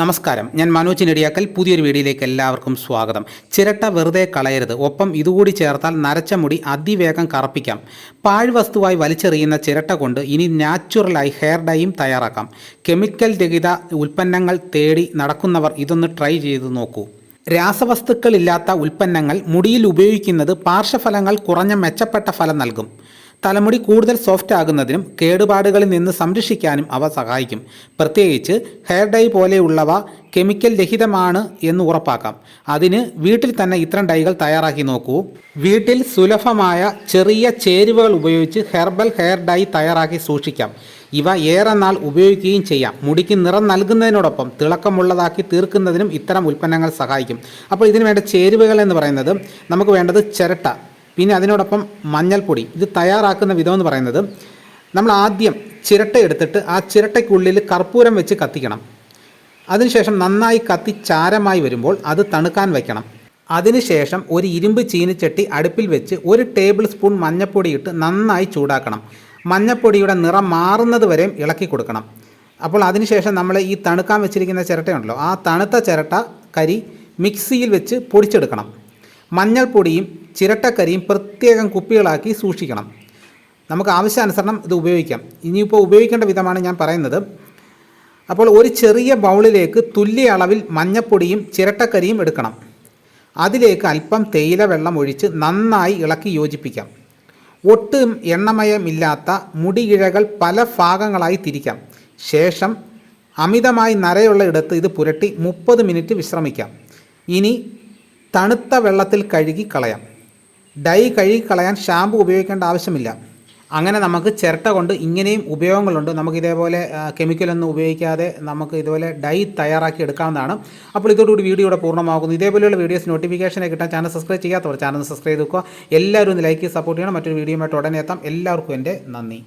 നമസ്കാരം. ഞാൻ മനോജ് നെടിയാക്കൽ. പുതിയൊരു വീഡിയോയിലേക്ക് എല്ലാവർക്കും സ്വാഗതം. ചിരട്ട വെറുതെ കളയരുത്. ഒപ്പം ഇതുകൂടി ചേർത്താൽ നരച്ച മുടി അതിവേഗം കറപ്പിക്കാം. പാഴ്വസ്തുവായി വലിച്ചെറിയുന്ന ചിരട്ട കൊണ്ട് ഇനി നാച്ചുറലായി ഹെയർ ഡൈയും തയ്യാറാക്കാം. കെമിക്കൽ രഹിത ഉൽപ്പന്നങ്ങൾ തേടി നടക്കുന്നവർ ഇതൊന്ന് ട്രൈ ചെയ്ത് നോക്കൂ. രാസവസ്തുക്കളില്ലാത്ത ഉൽപ്പന്നങ്ങൾ മുടിയിൽ ഉപയോഗിക്കുന്നത് പാർശ്വഫലങ്ങൾ കുറഞ്ഞ മെച്ചപ്പെട്ട ഫലം നൽകും. തലമുടി കൂടുതൽ സോഫ്റ്റ് ആകുന്നതിനും കേടുപാടുകളിൽ നിന്ന് സംരക്ഷിക്കാനും അവ സഹായിക്കും. പ്രത്യേകിച്ച് ഹെയർ ഡൈ പോലെയുള്ളവ കെമിക്കൽ രഹിതമാണ് എന്ന് ഉറപ്പാക്കാം. അതിന് വീട്ടിൽ തന്നെ ഇത്തരം ഡൈകൾ തയ്യാറാക്കി നോക്കൂ. വീട്ടിൽ സുലഭമായ ചെറിയ ചേരുവകൾ ഉപയോഗിച്ച് ഹെർബൽ ഹെയർ ഡൈ തയ്യാറാക്കി സൂക്ഷിക്കാം. ഇവ ഏറെ നാൾ ഉപയോഗിക്കുകയും ചെയ്യാം. മുടിക്ക് നിറം നൽകുന്നതിനോടൊപ്പം തിളക്കമുള്ളതാക്കി തീർക്കുന്നതിനും ഇത്തരം ഉൽപ്പന്നങ്ങൾ സഹായിക്കും. അപ്പോൾ ഇതിന് വേണ്ട ചേരുവകൾ എന്ന് പറയുന്നത് നമുക്ക് വേണ്ടത് ചിരട്ട. പിന്നെ അതിനോടൊപ്പം മഞ്ഞൾപ്പൊടി. ഇത് തയ്യാറാക്കുന്ന വിധം എന്ന് പറയുന്നത് നമ്മൾ ആദ്യം ചിരട്ട എടുത്തിട്ട് ആ ചിരട്ടയ്ക്കുള്ളിൽ കർപ്പൂരം വെച്ച് കത്തിക്കണം. അതിനുശേഷം നന്നായി കത്തി ചാരമായി വരുമ്പോൾ അത് തണുക്കാൻ വയ്ക്കണം അതിനുശേഷം ഒരു ഇരുമ്പ് ചീനിച്ചട്ടി അടുപ്പിൽ വെച്ച് ഒരു ടേബിൾ സ്പൂൺ മഞ്ഞൾപ്പൊടി ഇട്ട് നന്നായി ചൂടാക്കണം. മഞ്ഞൾപ്പൊടിയുടെ നിറം മാറുന്നത് വരെയും ഇളക്കി കൊടുക്കണം. അപ്പോൾ അതിനുശേഷം നമ്മൾ ഈ തണുക്കാൻ വെച്ചിരിക്കുന്ന ചിരട്ടയുണ്ടല്ലോ ആ തണുത്ത ചിരട്ട കരി മിക്സിയിൽ വെച്ച് പൊടിച്ചെടുക്കണം. മഞ്ഞൾപ്പൊടിയും ചിരട്ടക്കരിയും പ്രത്യേകം കുപ്പികളാക്കി സൂക്ഷിക്കണം. നമുക്ക് ആവശ്യാനുസരണം ഇത് ഉപയോഗിക്കാം. ഇനിയിപ്പോൾ ഉപയോഗിക്കേണ്ട വിധമാണ് ഞാൻ പറയുന്നത്. അപ്പോൾ ഒരു ചെറിയ ബൗളിലേക്ക് തുല്യ അളവിൽ മഞ്ഞപ്പൊടിയും ചിരട്ടക്കരിയും എടുക്കണം. അതിലേക്ക് അല്പം തേയില വെള്ളം ഒഴിച്ച് നന്നായി ഇളക്കി യോജിപ്പിക്കാം. ഒട്ടും എണ്ണമയമില്ലാത്ത മുടിയിഴകൾ പല ഭാഗങ്ങളായി തിരിക്കാം. ശേഷം അമിതമായി നരയുള്ള ഇടത്ത് ഇത് പുരട്ടി മുപ്പത് മിനിറ്റ് വിശ്രമിക്കാം. ഇനി തണുത്ത വെള്ളത്തിൽ കഴുകി കളയാം. ഡൈ കഴുകി കളയാൻ ഷാമ്പു ഉപയോഗിക്കേണ്ട ആവശ്യമില്ല. അങ്ങനെ നമുക്ക് ചിരട്ട കൊണ്ട് ഇങ്ങനെയും ഉപയോഗങ്ങളുണ്ട്. നമുക്ക് ഇതേപോലെ കെമിക്കലൊന്നും ഉപയോഗിക്കാതെ നമുക്ക് ഇതുപോലെ ഡൈ തയ്യാറാക്കി എടുക്കാവുന്നതാണ്. അപ്പോൾ ഇതോടുകൂടി വീഡിയോ ഇവിടെ പൂർണമാകുന്നു. ഇതേപോലെയുള്ള വീഡിയോസ് നോട്ടിഫിക്കേഷനെ കിട്ടാൻ ചാനൽ സബ്സ്ക്രൈബ് ചെയ്യാത്തവർ ചാനൽ സബ്സ്ക്രൈബ് ചെയ്ത് വെക്കുക എല്ലാവരും ഒന്ന് ലൈക്ക് സപ്പോർട്ട് ചെയ്യണം. മറ്റൊരു വീഡിയോയുമായിട്ട് ഉടനെ എത്താം. എല്ലാവർക്കും എന്റെ നന്ദി.